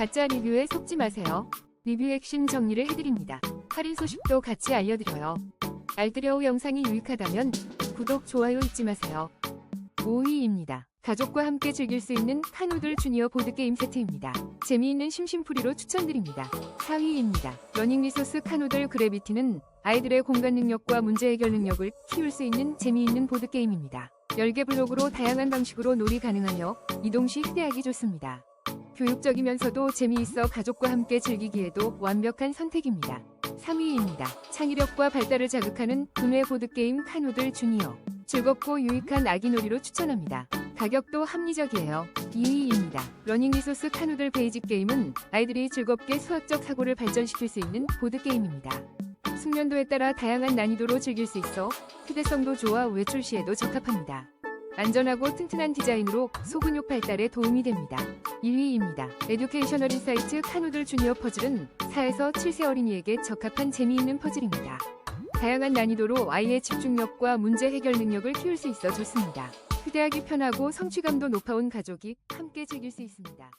가짜 리뷰에 속지 마세요. 리뷰 핵심 정리를 해드립니다. 할인 소식도 같이 알려드려요. 알뜰여우 영상이 유익하다면 구독, 좋아요 잊지 마세요. 5위입니다. 가족과 함께 즐길 수 있는 카누들 주니어 보드게임 세트입니다. 재미있는 심심풀이로 추천드립니다. 4위입니다. 러닝 리소스 카누들 그래비티는 아이들의 공간 능력과 문제 해결 능력을 키울 수 있는 재미있는 보드게임입니다. 열개 블록으로 다양한 방식으로 놀이 가능하며 이동 시 휴대하기 좋습니다. 교육적이면서도 재미있어 가족과 함께 즐기기에도 완벽한 선택입니다. 3위입니다. 창의력과 발달을 자극하는 구매 보드게임 카누들 주니어. 즐겁고 유익한 아기놀이로 추천합니다. 가격도 합리적이에요. 2위입니다. 러닝 리소스 카누들 베이직 게임은 아이들이 즐겁게 수학적 사고를 발전시킬 수 있는 보드게임입니다. 숙련도에 따라 다양한 난이도로 즐길 수 있어 휴대성도 좋아 외출 시에도 적합합니다. 안전하고 튼튼한 디자인으로 소근육 발달에 도움이 됩니다. 1위입니다. 에듀케이셔널 인사이트 카누들 주니어 퍼즐은 4에서 7세 어린이에게 적합한 재미있는 퍼즐입니다. 다양한 난이도로 아이의 집중력과 문제 해결 능력을 키울 수 있어 좋습니다. 휴대하기 편하고 성취감도 높아온 가족이 함께 즐길 수 있습니다.